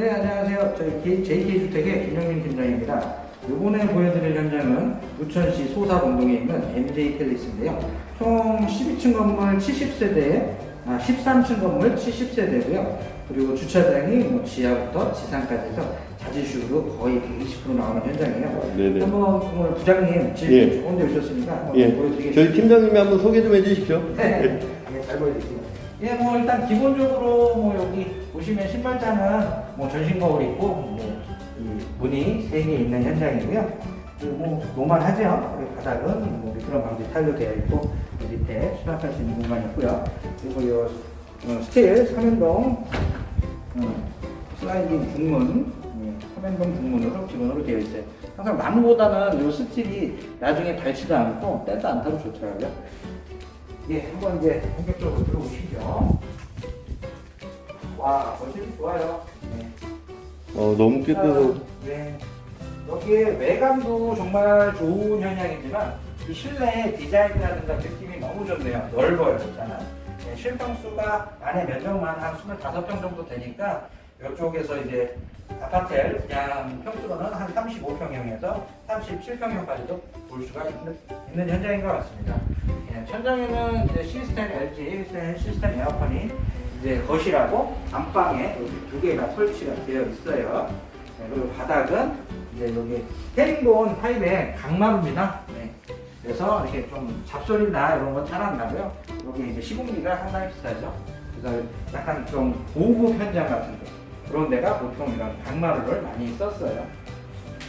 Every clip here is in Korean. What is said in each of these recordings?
네, 안녕하세요. 저희 JK주택의 김영민 팀장입니다. 이번에 보여드릴 현장은 부천시 소사공동에 있는 MJ 팰리스인데요. 총 12층 건물 70세대에 아, 13층 건물 70세대고요. 그리고 주차장이 뭐 지하부터 지상까지 해서 자지슈로 거의 120% 나오는 현장이에요. 네네. 한번 오늘 부장님 집 예. 좋은 데 오셨으니까 한번 예, 보여드리겠습니다. 저희 팀장님이 한번 소개 좀 해주십시오. 네, 예, 잘 보여드릴게요. 예, 뭐 일단 기본적으로 뭐 여기 보시면 신발장은 뭐 전신 거울 있고 뭐이 문이 세 개 있는 현장이고요. 그리고 뭐 노멀하죠. 그리고 바닥은 뭐 미끄럼 방지 타일로 되어 있고 이 밑에 수납할 수 있는 공간이 있고요. 그리고 이 어, 스틸 삼연동 음, 슬라이딩 중문, 음, 삼연동 중문으로 기본으로 되어 있어요. 항상 나무보다는 이 스틸이 나중에 닳지도 않고 때도 안 타도 좋더라고요. 예, 한번 이제 본격적으로 들어오시죠. 와, 거실이 좋아요. 네. 어, 너무 깨끗하고. 네. 여기에 외관도 정말 좋은 현장이지만 이 실내 디자인이라든가 느낌이 너무 좋네요. 넓어요, 일단은. 네, 실평수가 안에 면적만 한 25평 정도 되니까 이쪽에서 이제 아파트를 그냥 평수로는 한 35평형에서 37평형까지도 볼 수가 있는, 있는 현장인 것 같습니다. 예, 천장에는 이제 시스템 LG 시스템 에어컨이 이제 거실하고 안방에 여기 두 개가 설치가 되어 있어요. 네, 그리고 바닥은 이제 여기 헤링본 파이브의 강마루입니다. 네. 그래서 이렇게 좀 잡소리나 이런 건 잘 안 나고요. 여기 이제 시공비가 상당히 비싸죠. 그래서 약간 좀 고급 현장 같은 데 그런 데가 보통 이런 강마루를 많이 썼어요.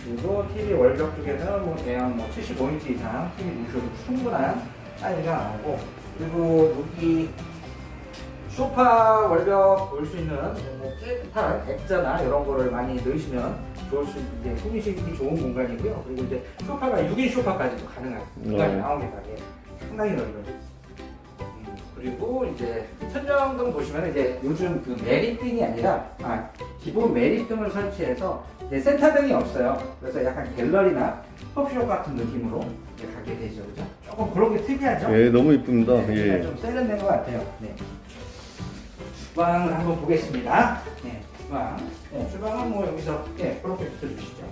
그리고 TV 월벽 쪽에는 뭐 대형 뭐 75인치 이상 TV 누셔도 충분한 사이즈가 나오고 그리고 여기 소파 월벽 볼 수 있는 뭐 깨끗한 액자나 이런 거를 많이 넣으시면 좋을 수 이제 꾸미시기 좋은 공간이고요. 그리고 이제 소파가 6인 소파까지도 가능한 공간이 네. 나옵니다. 예. 상당히 넓어요. 음, 그리고 이제 천정등 보시면 이제 요즘 그 메리등이 아니라 아, 기본 메리등을 설치해서 이제 센터등이 없어요. 그래서 약간 갤러리나 커피숍 같은 느낌으로 이제 가게 되죠, 그죠? 조금 그런 게 특이하죠? 예, 너무 이쁩니다. 네, 예. 좀 세련된 것 같아요. 네. 주방을 한번 보겠습니다. 네, 주방. 네, 주방은 뭐 여기서 네, 그렇게 붙여주시죠.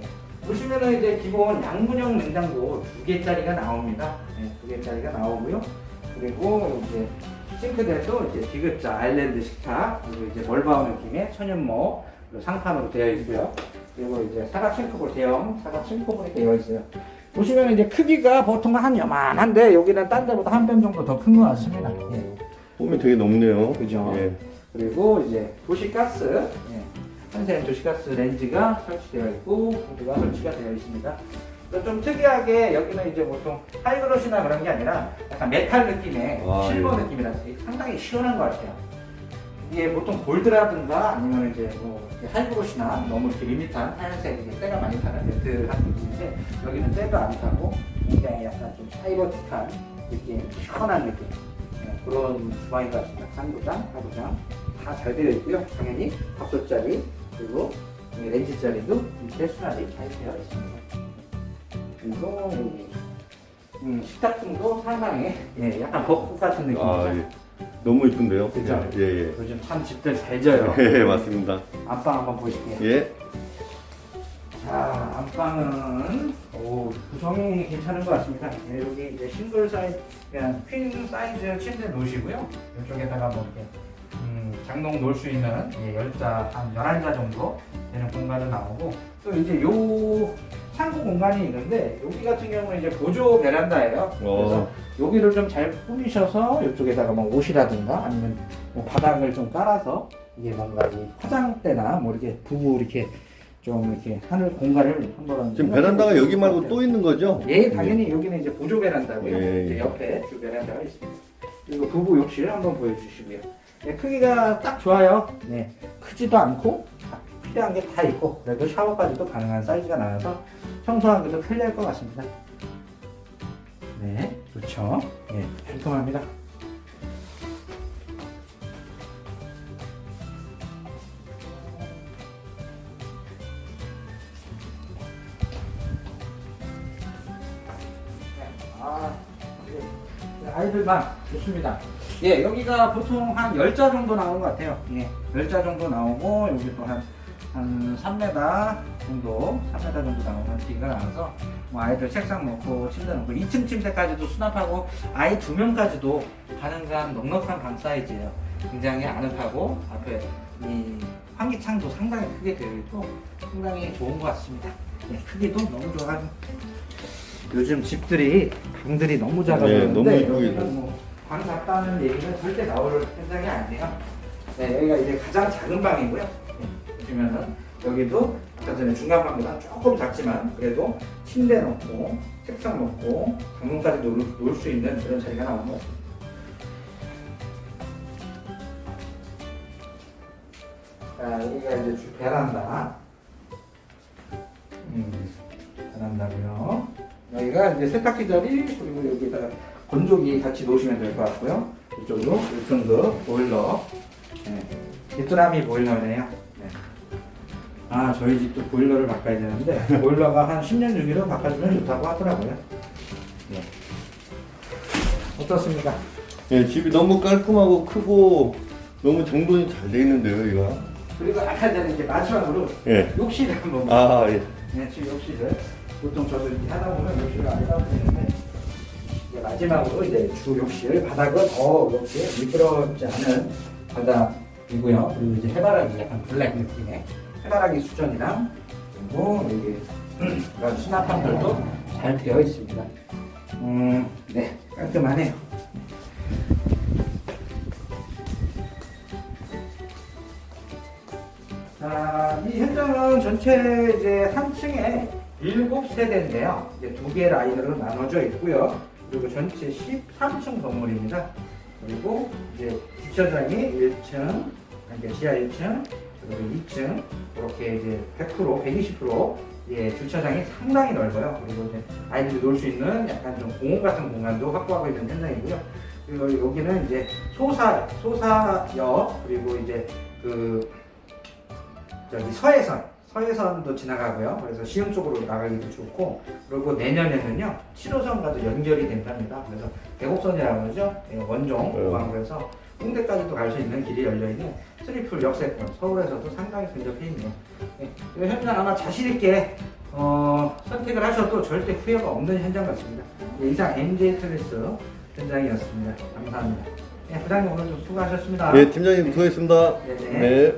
네. 보시면은 이제 기본 양문형 냉장고 두 개짜리가 나옵니다. 네, 두 개짜리가 나오고요. 그리고 이제 싱크대도 이제 디귿자 아일랜드 식탁 그리고 이제 멀바우 느낌의 그리고 상판으로 되어 있고요. 그리고 이제 사각 싱크볼 대형 사각 싱크볼이 되어 있어요. 보시면 이제 크기가 보통 한 요만한데 여기는 딴 데보다 한 뼘 정도 더 큰 것 같습니다. 예. 폼이 되게 높네요. 그죠. 예. 그리고 이제 도시가스, 예. 한샘 도시가스 렌즈가 설치되어 있고 모두가 설치가 되어 있습니다. 또좀 특이하게 여기는 이제 보통 하이그로시나 그런 게 아니라 약간 메탈 느낌의 아, 실버 예. 느낌이라서 상당히 시원한 것 같아요. 이게 보통 골드라든가 아니면 이제 뭐 하이그로시나 너무 이렇게 밋밋한 하얀색 이게 때가 많이 타는 매트한 느낌인데 여기는 때도 안 타고 굉장히 약간 좀 사이버틱한 느낌, 시원한 느낌 네, 그런 주방인 것 같습니다. 상부장, 하부장 다 잘 되어 있고요. 당연히 밥솥자리 그리고 이 렌즈 자리도 밑에 수납이 잘 되어 있습니다. 그리고 음, 식탁등도 상당히 예, 약간 벚꽃 같은 느낌이죠. 아, 예. 너무 이쁜데요. 그죠? 예, 예. 요즘 참 집들 잘 져요. 예, 맞습니다. 안방 한번 보실게요. 예. 자, 안방은 오, 구성이 괜찮은 것 같습니다. 예, 여기 이제 싱글 사이즈, 그냥 퀸 사이즈 침대 놓으시고요. 이쪽에다가 뭐 이렇게 음, 장롱 놓을 수 있는 예, 열자 한 11자 정도 되는 공간도 나오고 또 이제 요 창고 공간이 있는데 여기 같은 경우는 이제 보조 베란다예요. 그래서 어, 여기를 좀 잘 꾸미셔서 이쪽에다가 뭐 옷이라든가 아니면 뭐 바닥을 좀 깔아서 이게 뭔가 이 화장대나 뭐 이렇게 부부 이렇게 좀 이렇게 하늘 공간을 한번 지금 베란다가 여기 말고 또 있는 거죠? 예 당연히 여기는 이제 보조 베란다고요. 예, 이제 예. 옆에 주 베란다가 있습니다. 그리고 부부 욕실 한번 보여주시고요. 네, 크기가 딱 좋아요. 네 크지도 않고 다 필요한 게 다 있고 그래도 샤워까지도 가능한 사이즈가 나와서 청소하기도 편리할 것 같습니다. 네 좋죠. 예 깔끔합니다 아, 예. 아이들방 좋습니다. 예, 여기가 보통 한 10자 정도 나오는 것 같아요. 예, 10자 정도 나오고, 여기 또 한 한 3m 정도, 3m 정도 나오는 길이가 나와서 뭐 아이들 책상 놓고 침대 놓고 2층 침대까지도 수납하고 아이 두 명까지도 가능한 넉넉한 방 사이즈예요. 굉장히 아늑하고 앞에 이 환기창도 상당히 크게 되어 있고 상당히 좋은 것 같습니다. 네, 크기도 너무 좋아가지고 요즘 집들이 방들이 너무 네, 작아졌는데 너무 이쁘게 여기는 뭐방 작다는 얘기는 절대 나올 현장이 아니에요. 네, 여기가 이제 가장 작은 방이고요. 네, 보시면은 여기도 아까 전에 중간 방보다 조금 작지만 그래도 침대 놓고 책상 놓고 방문까지 놓을, 수 있는 그런 자리가 나오는 것 같습니다. 자, 여기가 이제 주 베란다. 음, 베란다고요. 여기가 이제 세탁기 자리 그리고 여기다가 건조기 같이 놓으시면 될 것 같고요. 이쪽으로 1등급 보일러. 네. 비트라미 보일러네요. 네. 아 저희 집도 보일러를 바꿔야 되는데 보일러가 한 10년 주기로 바꿔주면 좋다고 하더라고요. 네. 어떻습니까? 예, 집이 너무 깔끔하고 크고 너무 정돈이 잘 돼 있는데요, 이거. 그리고 아까 전에 이제 마지막으로 예. 욕실을 한번 아, 예. 네, 지금 욕실을 보통 저도 이렇게 하다 보면 욕실을 안 해다 보는데 이제 마지막으로 이제 주 욕실 바닥은 더 이렇게 미끄럽지 않은 바닥이고요. 그리고 이제 해바라기 약간 블랙 느낌의 해바라기 수전이랑 그리고 여기 이런 수납함들도 잘 되어 있습니다. 음, 네, 깔끔하네요. 자, 이 현장은 전체 이제 3층에 7세대인데요. 이제 두 개의 라인으로 나눠져 있고요. 그리고 전체 13층 건물입니다. 그리고 이제 주차장이 1층, 이제 지하 1층, 그리고 2층, 이렇게 이제 100%, 120% 예, 주차장이 상당히 넓어요. 그리고 이제 아이들이 놀 수 있는 약간 좀 공원 같은 공간도 확보하고 있는 현장이고요. 그리고 여기는 이제 소사, 소사역, 그리고 이제 그 저기 서해선, 서해선도 지나가고요. 그래서 시흥 쪽으로 나가기도 좋고, 그리고 내년에는요, 7호선과도 연결이 된답니다. 그래서 대곡선이라고 그러죠. 예, 원종, 네. 공항에서 홍대까지도 갈 수 있는 길이 열려 있는 트리플 역세권, 서울에서도 상당히 근접해 있네요. 예, 이 현장 아마 자신 있게 어, 선택을 하셔도 절대 후회가 없는 현장 같습니다. 예, 이상 MJ 트레스 현장이었습니다. 감사합니다. 예, 부장님 오늘도 수고하셨습니다. 네, 팀장님 수고했습니다. 네 네. 네.